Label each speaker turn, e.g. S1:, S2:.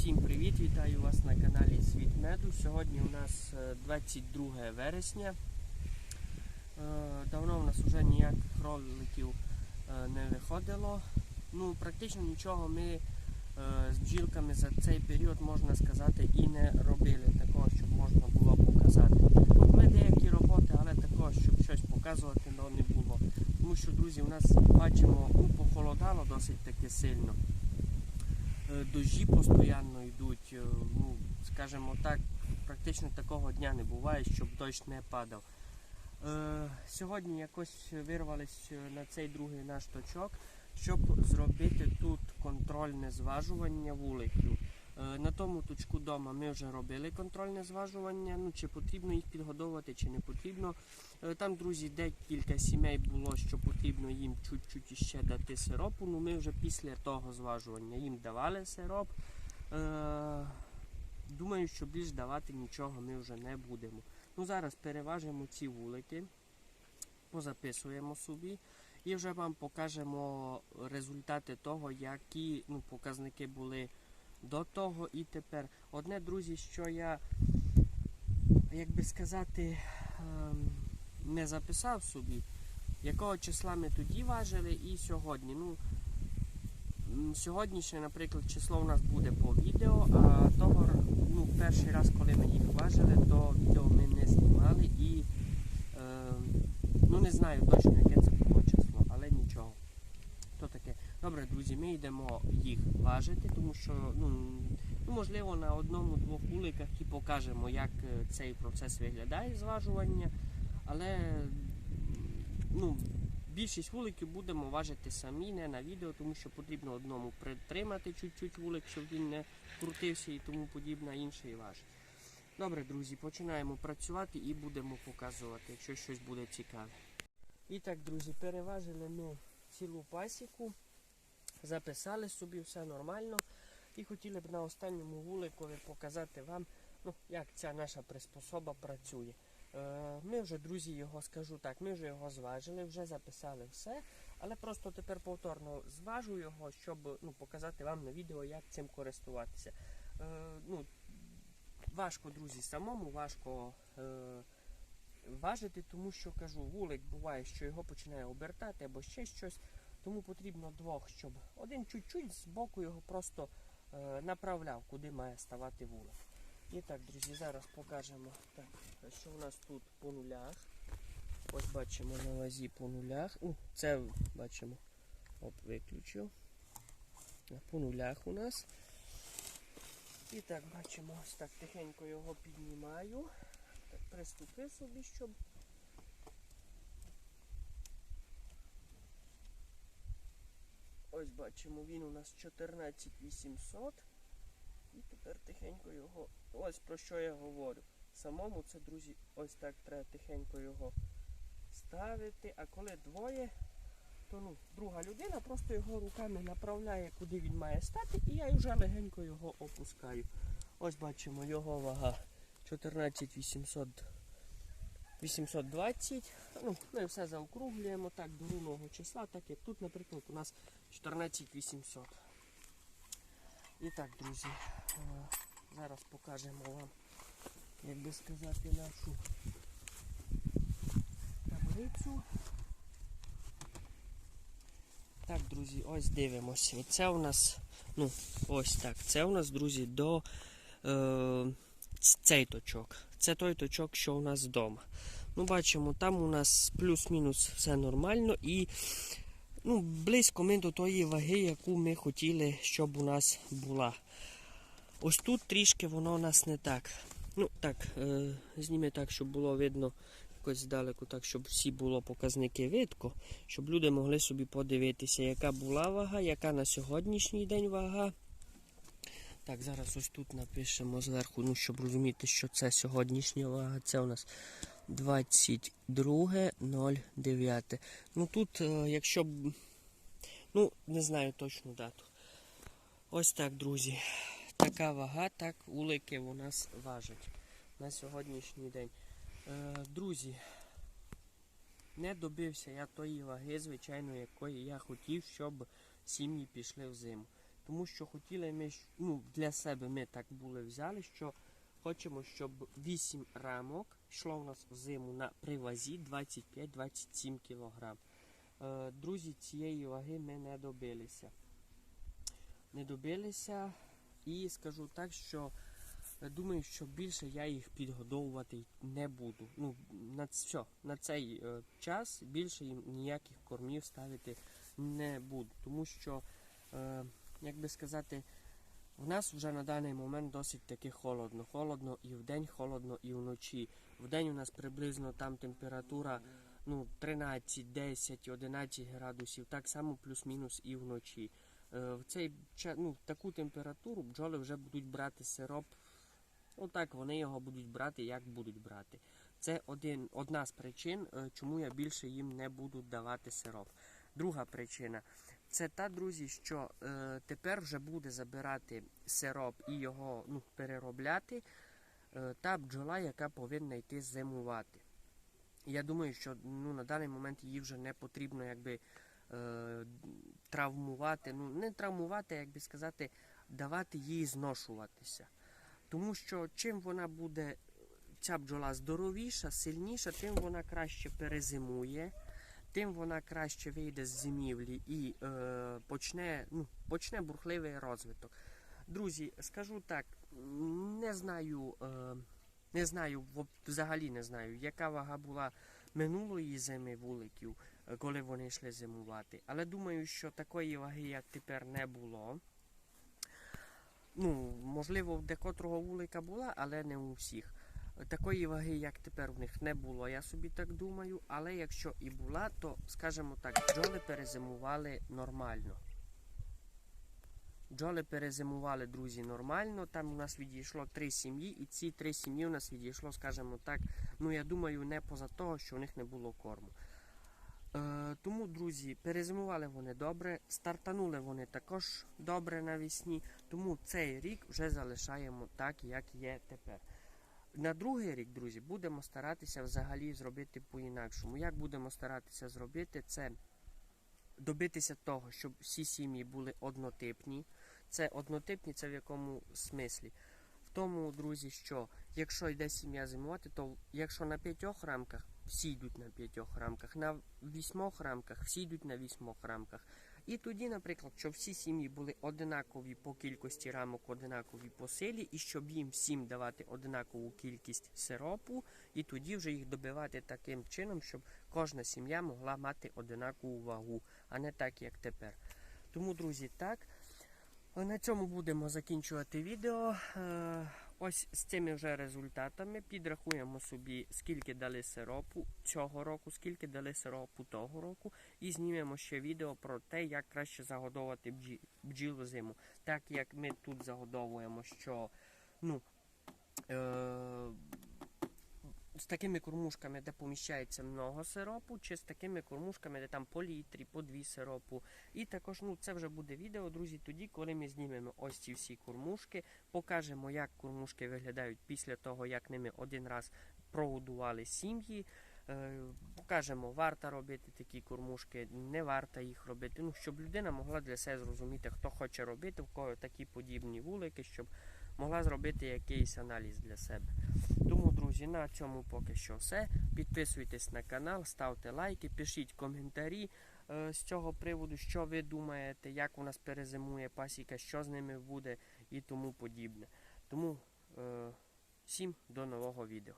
S1: Всім привіт! Вітаю вас на каналі Світ Меду. Сьогодні у нас е, 22 вересня. Е, Давно у нас вже ніяких роликів е, не виходило. Ну, практично нічого ми е, з бджілками за цей період, можна сказати, і не робили такого, щоб можна було показати. Були деякі роботи, але такого, щоб щось показувати, не було. Тому що, друзі, у нас бачимо, ну, похолодало досить таки сильно. Е, Дощі постійно йдуть. е, Ну, скажімо так, практично такого дня не буває, щоб дощ не падав. Е, Сьогодні якось вирвались на цей другий наш точок, щоб зробити тут контрольне зважування вуликів. Е, На тому точку вдома ми вже робили контрольне зважування. Ну, чи потрібно їх підгодовувати, чи не потрібно. Е, Там, друзі, декілька сімей було, що потрібно їм чуть-чуть ще дати сиропу. Ну, ми вже після того зважування їм давали сироп. Е, Думаю, що більш давати нічого ми вже не будемо. Ну, зараз переважимо ці вулики, позаписуємо собі і вже вам покажемо результати того, які ну, показники були до того і тепер. Одне, друзі, що я, як би сказати, ем, не записав собі, якого числа ми тоді важили і сьогодні. Ну, сьогоднішнє, наприклад, число у нас буде по відео, а того ну, перший раз, коли ми їх важили, то відео ми не знімали і е, ну не знаю точно, яке це було число, але нічого. То таке. Добре, друзі, ми йдемо їх важити, тому що ну, ну, можливо на одному-двох вуликах і покажемо, як е, цей процес виглядає зважування. Але ну, більшість вуликів будемо важити самі, не на відео, тому що потрібно одному притримати чуть-чуть вулик, щоб він не крутився і тому подібне, а інший важить. Добре, друзі, починаємо працювати і будемо показувати, якщо щось буде цікаве. І так, друзі, переважили ми цілу пасіку, записали собі все нормально. І хотіли б на останньому вуликові показати вам, ну, як ця наша приспособа працює. Е, Ми вже, друзі, його скажу так, ми вже його зважили, вже записали все, але просто тепер повторно зважу його, щоб ну, показати вам на відео, як цим користуватися. Е, ну, важко, друзі, самому важко е, важити, тому що кажу, вулик буває, що його починає обертати або ще щось. Тому потрібно двох, щоб один чуть-чуть з боку його просто е, направляв, куди має ставати вулик. І так, друзі, зараз покажемо, так, що у нас тут по нулях. Ось бачимо на вазі по нулях. У, це бачимо. Оп, виключив. По нулях у нас. І так, бачимо, ось так тихенько його піднімаю. Так, приступи собі, щоб. Ось бачимо, він у нас 14800. І тепер тихенько його. Ось про що я говорю. Самому це, друзі, ось так треба тихенько його ставити. А коли двоє, то ну, друга людина просто його руками направляє, куди він має стати, і я вже легенько його опускаю. Ось бачимо його вага 14800. 820. Ну, ми все заокруглюємо так до рівного числа, так як тут, наприклад, у нас 14800. І так, друзі, е, зараз покажемо вам, як би сказати, нашу таблицю. Так, друзі, ось дивимося. І це у нас, ну, ось так. Це у нас, друзі, до е, цей точок. Це той точок, що у нас вдома. Ну, бачимо, там у нас плюс-мінус все нормально і ну, близько ми до тої ваги, яку ми хотіли, щоб у нас була. Ось тут трішки воно у нас не так. Ну, так, е, зніми так, щоб було видно якось здалеку, так, щоб всі було показники видко, щоб люди могли собі подивитися, яка була вага, яка на сьогоднішній день вага. Так, зараз ось тут напишемо зверху, ну, щоб розуміти, що це сьогоднішня вага. Це у нас 22.09. Ну тут, е, якщо б. Ну, не знаю точну дату. Ось так, друзі. Така вага, так улики у нас важать на сьогоднішній день. Е, друзі, не добився я тої ваги, звичайно, якої я хотів, щоб сім'ї пішли в зиму. Тому що хотіли ми ну, для себе ми так були взяли, що хочемо, щоб 8 рамок йшло у нас в зиму на привазі 25-27 кг. Е, друзі, цієї ваги ми не добилися. Не добилися і скажу так, що е, думаю, що більше я їх підгодовувати не буду. Ну, на, все, на цей е, час більше їм ніяких кормів ставити не буду. Тому що, як би сказати, в нас вже на даний момент досить таки холодно. Холодно і вдень, холодно і вночі. Вдень у нас приблизно там температура ну, 13, 10, 11 градусів, так само плюс-мінус і вночі. Е, В цей ну, таку температуру бджоли вже будуть брати сироп. Отак вони його будуть брати, як будуть брати. Це один, одна з причин, е, чому я більше їм не буду давати сироп. Друга причина це та, друзі, що е, тепер вже буде забирати сироп і його ну, переробляти е, та бджола, яка повинна йти зимувати. Я думаю, що ну, на даний момент її вже не потрібно якби, е, травмувати. Ну, не травмувати, як би сказати, давати їй зношуватися. Тому що чим вона буде, ця бджола здоровіша, сильніша, тим вона краще перезимує, тим вона краще вийде з зимівлі і е, почне, ну, почне бурхливий розвиток. Друзі, скажу так, не знаю, е, не знаю, взагалі не знаю, яка вага була минулої зими вуликів, е, коли вони йшли зимувати. Але думаю, що такої ваги, як тепер, не було. Ну, можливо, в декотрого вулика була, але не у всіх. Такої ваги, як тепер, в них не було, я собі так думаю. Але якщо і була, то, скажімо так, бджоли перезимували нормально. Бджоли перезимували, друзі, нормально. Там у нас відійшло три сім'ї, і ці три сім'ї у нас відійшло, скажімо так, ну я думаю, не поза того, що в них не було корму. Е, тому, друзі, перезимували вони добре, стартанули вони також добре навесні, тому цей рік вже залишаємо так, як є тепер. На другий рік, друзі, будемо старатися взагалі зробити по-інакшому. Як будемо старатися зробити, це добитися того, щоб всі сім'ї були однотипні. Це однотипні, це в якому смислі? В тому, друзі, що якщо йде сім'я зимувати, то якщо на п'ятьох рамках всі йдуть на п'ятьох рамках, на вісьмох рамках всі йдуть на вісьмох рамках. І тоді, наприклад, щоб всі сім'ї були одинакові по кількості рамок, одинакові по силі, і щоб їм всім давати одинакову кількість сиропу, і тоді вже їх добивати таким чином, щоб кожна сім'я могла мати одинакову вагу, а не так, як тепер. Тому, друзі, так. На цьому будемо закінчувати відео. Ось з цими вже результатами підрахуємо собі, скільки дали сиропу цього року, скільки дали сиропу того року, і знімемо ще відео про те, як краще загодовувати бджілу бджіл зиму. Так як ми тут загодовуємо, що ну, е- з такими кормушками, де поміщається много сиропу, чи з такими кормушками, де там по літрі, по дві сиропу. І також ну, це вже буде відео, друзі, тоді, коли ми знімемо ось ці всі кормушки, покажемо, як кормушки виглядають після того, як ними один раз прогодували сім'ї. Е, Покажемо, варто робити такі кормушки, не варто їх робити. Ну, щоб людина могла для себе зрозуміти, хто хоче робити, в кого такі подібні вулики, щоб могла зробити якийсь аналіз для себе. Тому, друзі, на цьому поки що все. Підписуйтесь на канал, ставте лайки, пишіть коментарі е, з цього приводу, що ви думаєте, як у нас перезимує пасіка, що з ними буде і тому подібне. Тому е, всім до нового відео.